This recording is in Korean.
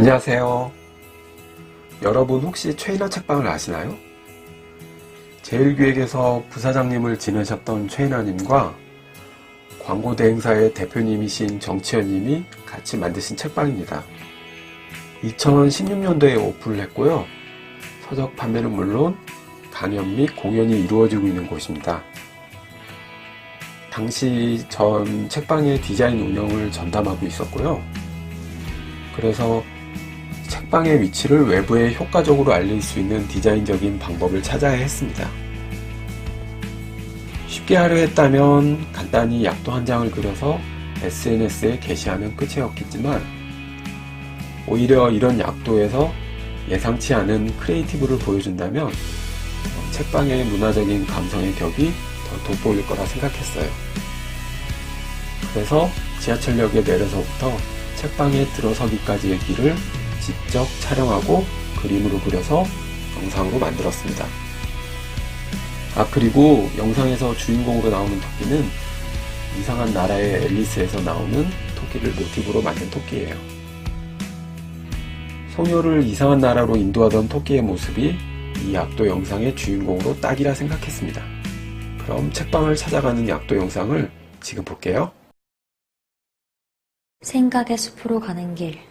안녕하세요. 여러분 혹시 최인화 책방을 아시나요? 제일기획에서 부사장님을 지내셨던 최인화님과 광고 대행사의 대표님이신 정치현님이 같이 만드신 책방입니다. 2016년도에 오픈을 했고요. 서적 판매는 물론 강연 및 공연이 이루어지고 있는 곳입니다. 당시 전 책방의 디자인 운영을 전담하고 있었고요. 그래서 책방의 위치를 외부에 효과적으로 알릴 수 있는 디자인적인 방법을 찾아야 했습니다. 쉽게 하려 했다면 간단히 약도 한 장을 그려서 SNS에 게시하면 끝이었겠지만 오히려 이런 약도에서 예상치 않은 크리에이티브를 보여준다면 어, 책방의 문화적인 감성의 격이 더 돋보일 거라 생각했어요. 그래서 지하철역에 내려서부터 책방에 들어서기까지의 길을 직접 촬영하고 그림으로 그려서 영상으로 만들었습니다. 아, 그리고 영상에서 주인공으로 나오는 토끼는 이상한 나라의 앨리스에서 나오는 토끼를 모티브로 만든 토끼예요. 소녀를 이상한 나라로 인도하던 토끼의 모습이 이 약도 영상의 주인공으로 딱이라 생각했습니다. 그럼 책방을 찾아가는 약도 영상을 지금 볼게요. 생각의 숲으로 가는 길.